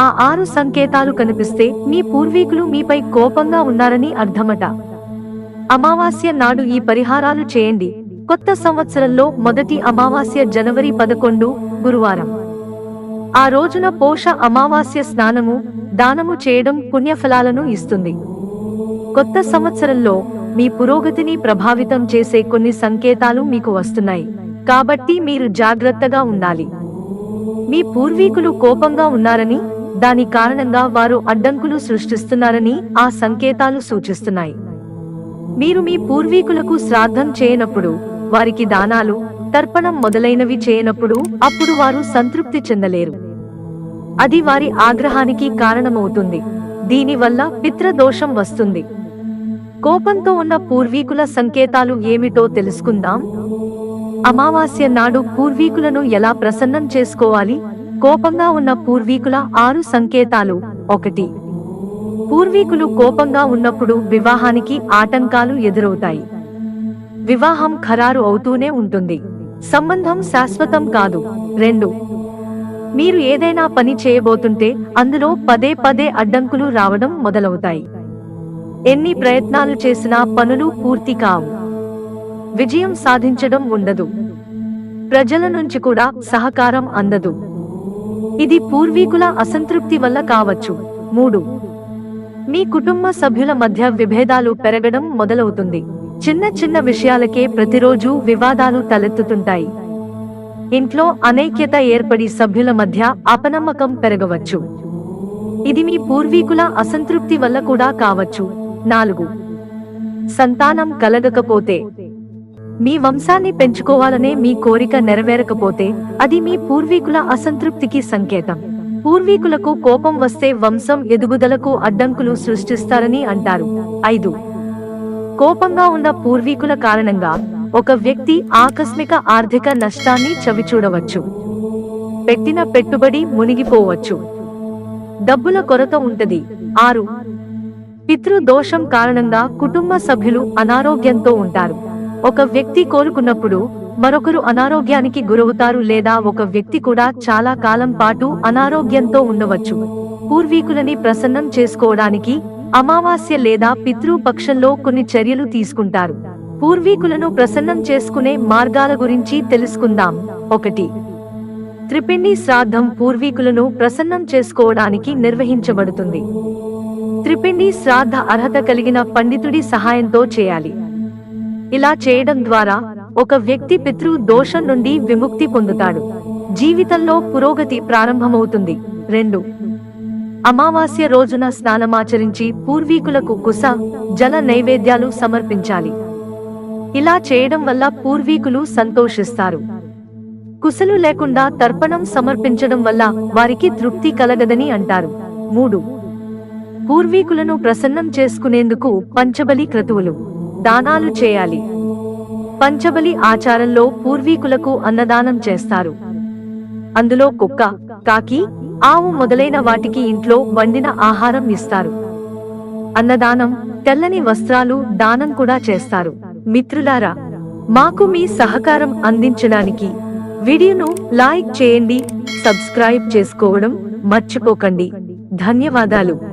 ఆ ఆరు సంకేతాలు కనిపిస్తే మీ పూర్వీకులు మీపై కోపంగా ఉన్నారని అర్థమట. అమావాస్య నాడు ఈ పరిహారాలు చేయండి. కొత్త సంవత్సరంలో మొదటి అమావాస్య జనవరి పదకొండు గురువారం. ఆ రోజున పోష అమావాస్య స్నానము దానము చేయడం పుణ్యఫలాలను ఇస్తుంది. కొత్త సంవత్సరంలో మీ పురోగతిని ప్రభావితం చేసే కొన్ని సంకేతాలు మీకు వస్తున్నాయి. కాబట్టి మీరు జాగ్రత్తగా ఉండాలి. మీ పూర్వీకులు కోపంగా ఉన్నారని దాని కారణంగా వారు అడ్డంకులు సృష్టిస్తున్నారని ఆ సంకేతాలు సూచిస్తున్నాయి. మీరు మీ పూర్వీకులకు శ్రాద్ధం చేయనప్పుడు వారికి దానాలు తర్పణం మొదలైనవి చేయనప్పుడు అప్పుడు వారు సంతృప్తి చెందలేరు. అది వారి ఆగ్రహానికి కారణమవుతుంది. దీనివల్ల పిత్రదోషం వస్తుంది. కోపంతో ఉన్న పూర్వీకుల సంకేతాలు ఏమిటో తెలుసుకుందాం. అమావాస్య నాడు పూర్వీకులను ఎలా ప్రసన్నం చేసుకోవాలి? కోపంగా ఉన్న పూర్వీకుల ఆరు సంకేతాలు. ఒకటి. పూర్వీకులు కోపంగా ఉన్నప్పుడు వివాహానికి ఆటంకాలు ఎదురవుతాయి. వివాహం ఖరారు అవుతూనే ఉంటుంది. సంబంధం శాశ్వతం కాదు. రెండు. మీరు ఏదైనా పని చేయబోతుంటే అందులో పదే పదే అడ్డంకులు రావడం మొదలవుతాయి. ఎన్ని ప్రయత్నాలు చేసినా పనులు పూర్తి కావు. విజయం సాధించడం ఉండదు. ప్రజల నుంచి కూడా సహకారం అందదు. ఇది పూర్వీకుల అసంతృప్తి వల్ల కావచ్చు. మూడు. మీ కుటుంబ సభ్యుల మధ్య విభేదాలు పెరగడం మొదలవుతుంది. చిన్న చిన్న విషయాలకే ప్రతిరోజు వివాదాలు తలెత్తుతుంటాయి. ఇంట్లో అనైక్యత ఏర్పడి సభ్యుల మధ్య అపనమ్మకం పెరగవచ్చు. ఇది మీ పూర్వీకుల అసంతృప్తి వల్ల కూడా కావచ్చు. నాలుగు. సంతానం కలగకపోతే మీ వంశాన్ని పెంచుకోవాలనే మీ కోరిక నెరవేరకపోతే అది మీ పూర్వీకుల అసంతృప్తికి సంకేతం. పూర్వీకులకు కోపం వస్తే వంశం ఎదుగుదలకు అడ్డంకులు సృష్టిస్తారని అంటారు. ఐదు. కోపంగా ఉన్న పూర్వీకుల కారణంగా ఒక వ్యక్తి ఆకస్మిక ఆర్థిక నష్టాన్ని చవిచూడవచ్చు. పెట్టిన పెట్టుబడి మునిగిపోవచ్చు. డబ్బుల కొరత ఉంటది. ఆరు. పితృదోషం కారణంగా కుటుంబ సభ్యులు అనారోగ్యంతో ఉంటారు. ఒక వ్యక్తి కోలుకున్నప్పుడు మరొకరు అనారోగ్యానికి గురవుతారు లేదా ఒక వ్యక్తి కూడా చాలా కాలం పాటు అనారోగ్యంతో ఉండవచ్చు. పూర్వీకులని ప్రసన్నం చేసుకోవడానికి అమావాస్య లేదా పితృపక్షంలో కొన్ని చర్యలు తీసుకుంటారు. పూర్వీకులను ప్రసన్నం చేసుకునే మార్గాల గురించి తెలుసుకుందాం. ఒకటి. త్రిపిండి శ్రాద్ధం పూర్వీకులను ప్రసన్నం చేసుకోవడానికి నిర్వహించబడుతుంది. త్రిపిండి శ్రాద్ధ అర్హత కలిగిన పండితుడి సహాయంతో చేయాలి. ఇలా చేయడం ద్వారా ఒక వ్యక్తి పితృ దోషం నుండి విముక్తి పొందుతాడు. జీవితంలో పురోగతి ప్రారంభమవుతుంది. రెండు. అమావాస్య రోజున స్నానమాచరించి పూర్వీకులకు కుస జల నైవేద్యాలు సమర్పించాలి. ఇలా చేయడం వల్ల పూర్వీకులు సంతోషిస్తారు. కుసలు లేకుండా తర్పణం సమర్పించడం వల్ల వారికి తృప్తి కలగదని అంటారు. మూడు. పూర్వీకులను ప్రసన్నం చేసుకునేందుకు పంచబలి క్రతువులు. దానాలు చేయాలి. పంచబలి ఆచారంలో పూర్వీకులకు అన్నదానం చేస్తారు. అందులో కుక్క కాకి ఆవు మొదలైన వాటికి ఇంట్లో వండిన ఆహారం ఇస్తారు. అన్నదానం తెల్లని వస్త్రాలు దానం కూడా చేస్తారు. మిత్రులారా మాకు మీ సహకారం అందించడానికి వీడియోను లైక్ చేయండి సబ్స్క్రైబ్ చేసుకోవడం మర్చిపోకండి. ధన్యవాదాలు.